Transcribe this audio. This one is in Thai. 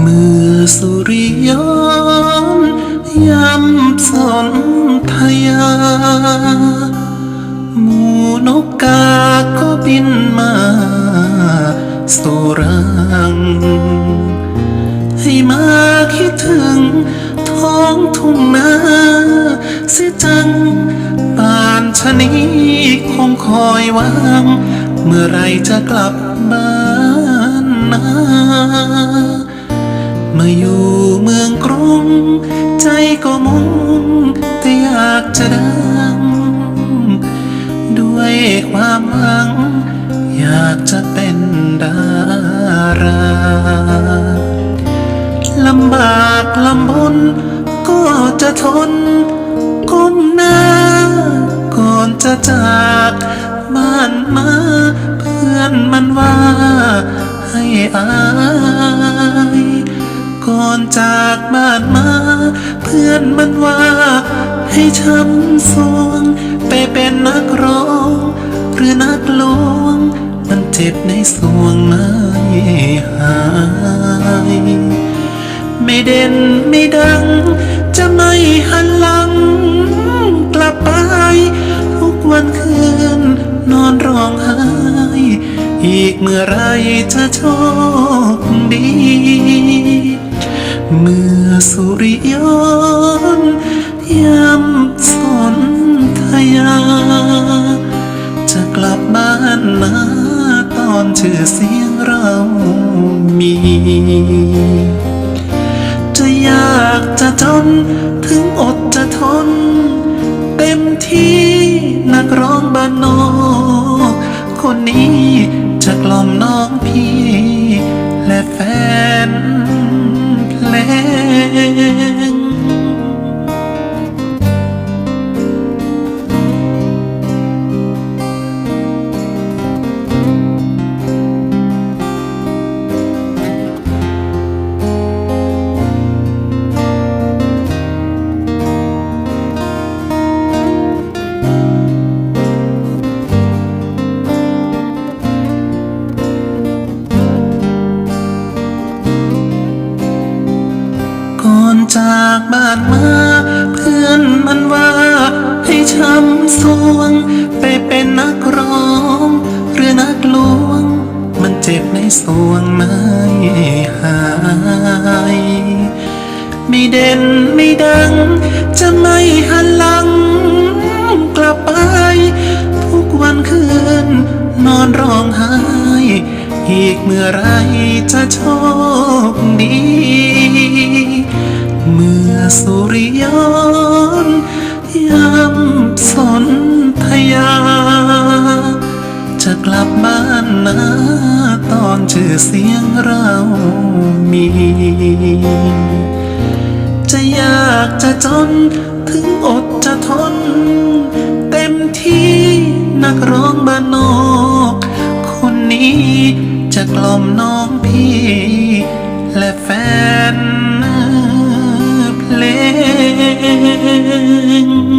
เมื่อสุริยนต์ยำสนทยา หมูนกกาก็บินมาสู่รัง ให้มาคิดถึงท้องทุ่งนาเสิจังป่านชะนี้คงคอยวังเมื่อไรจะกลับบ้านนา เมื่ออยู่เมืองกรุง ใจก็มุ่งแต่อยากจะดัง ด้วยความหวัง อยากจะเป็นดาราลำบากลำบน ก็จะทน ก้มหน้า ก่อนจะจากบ้านมาเพื่อนมันว่า ให้อาย อนจากบ้านมา เพื่อนมันว่า ให้ช้ำสวง ไปเป็นนักร้อง หรือนักลวง มันเจ็บในสวงไม่หาย ไม่เด่นไม่ดัง จะไม่หันหลัง กลับไป ทุกวันคืน นอนร้องไห้อีกเมื่อไรจะโชคดี สุริยนต์ยำสนทยา จะกลับบ้านนาตอนชื่อเสียงเรามี จะยากจะจนถึงอดจะทน เต็มที่นักร้องบ้านนอกคนนี้จะกล่อมน้องพี่และแฟน อนจากบ้านมา เพื่อนมันว่าให้ช้ำสวง ไปเป็นนักร้อง หรือนักลวง มันเจ็บในสวงไม่หาย ไม่เด่นไม่ดัง จะไม่หันหลัง กลับไป ทุกวันคืนนอนร้องไห้ อีกเมื่อไรจะโชคดี เมื่อสุริยนต์ยำสนทยา จะกลับบ้านนาตอนชื่อเสียงเรามี จะยากจะจนถึงอดจะทน เต็มที่นักร้องบ้านนอก นี้ จะกล่อมน้องพี่ และแฟนเพลง